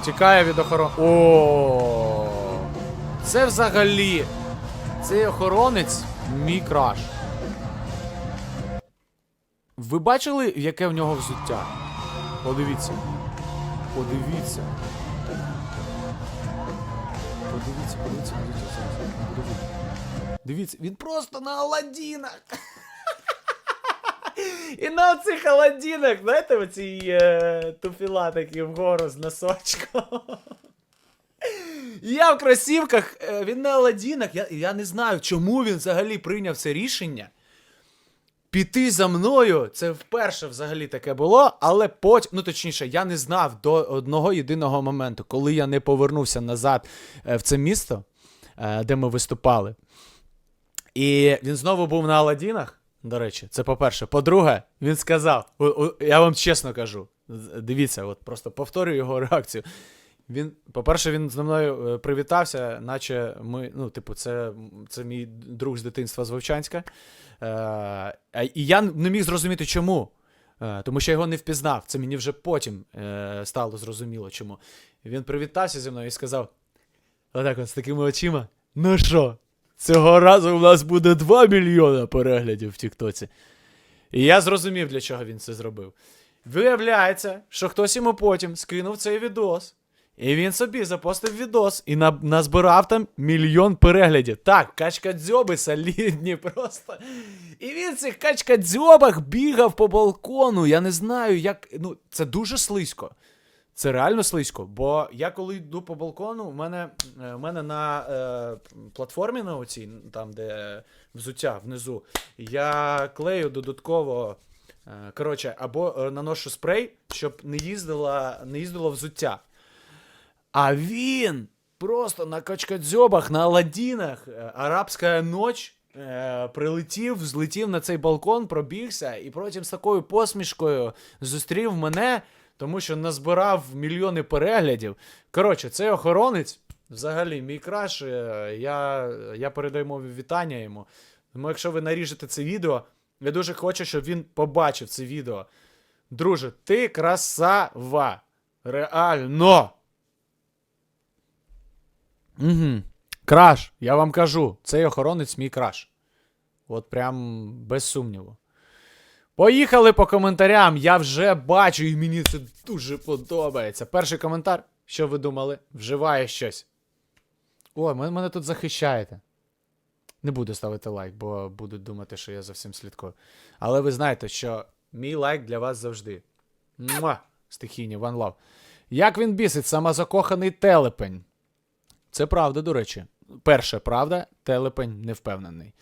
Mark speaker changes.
Speaker 1: Втікає від охорони. О. Це взагалі. Цей охоронець мій краш. Ви бачили, яке в нього взуття? Подивіться. Подивіться. Подивіться, подивіться, подивіться. Дивіться, він просто на Аладдінах. І на цих Аладдінах, знаєте, оці е, туфіла такі вгору з носочком. Я в кросівках, е, він на Аладдінах. Я, я не знаю, чому він взагалі прийняв це рішення. Піти за мною, це вперше взагалі таке було, але потім, ну точніше, я не знав до одного єдиного моменту, коли я не повернувся назад е, в це місто, е, де ми виступали. І він знову був на Аладдінах. До речі, це по-перше. По-друге, він сказав: о- о, я вам чесно кажу, дивіться, от просто повторюю його реакцію. Він, по-перше, він зі мною е, привітався, наче ми, ну, типу, це, це мій друг з дитинства з Вовчанська. Е, і я не міг зрозуміти, чому. Е, тому що я його не впізнав. Це мені вже потім е, стало зрозуміло, чому. Він привітався зі мною і сказав: Отак от з такими очима. Ну що, цього разу у нас буде 2 мільйона переглядів в Тіктоці. І я зрозумів, для чого він це зробив. Виявляється, що хтось йому потім скинув цей відос. І він собі запостив відос і на, назбирав там мільйон переглядів. Так, качкадзьоби солідні просто. І він цих качкадзьобах бігав по балкону. Я не знаю, як. Ну, це дуже слизько. Це реально слизько. Бо я коли йду по балкону, у мене, е, у мене на е, платформі на оцій, там, де взуття внизу, я клею додатково. е, Коротше, або е, наношу спрей, щоб не їздила, не їздило взуття. А він просто на качкадзьобах, на Аладдінах, е, арабська ноч. е, Прилетів, злетів на цей балкон, пробігся, і потім з такою посмішкою зустрів мене, тому що назбирав мільйони переглядів. Коротше, цей охоронець, взагалі, мій краш. е, Я, я передаю мові вітання йому. Тому якщо ви наріжете це відео, я дуже хочу, щоб він побачив це відео. Друже, ти красава. Реально. Угу. Краш, я вам кажу, цей охоронець мій краш. От прям без сумніву. Поїхали по коментарям. Я вже бачу, і мені це дуже подобається. Перший коментар. Що ви думали? Вживає щось. Ви мене тут захищаєте. Не буду ставити лайк, бо будуть думати, що я за всім слідкую. Але ви знаєте, що мій лайк для вас завжди. Муа! Стихійні, one love. Як він бісить, самозакоханий телепень. Це правда, до речі. Перше, правда, телепень не впевнений.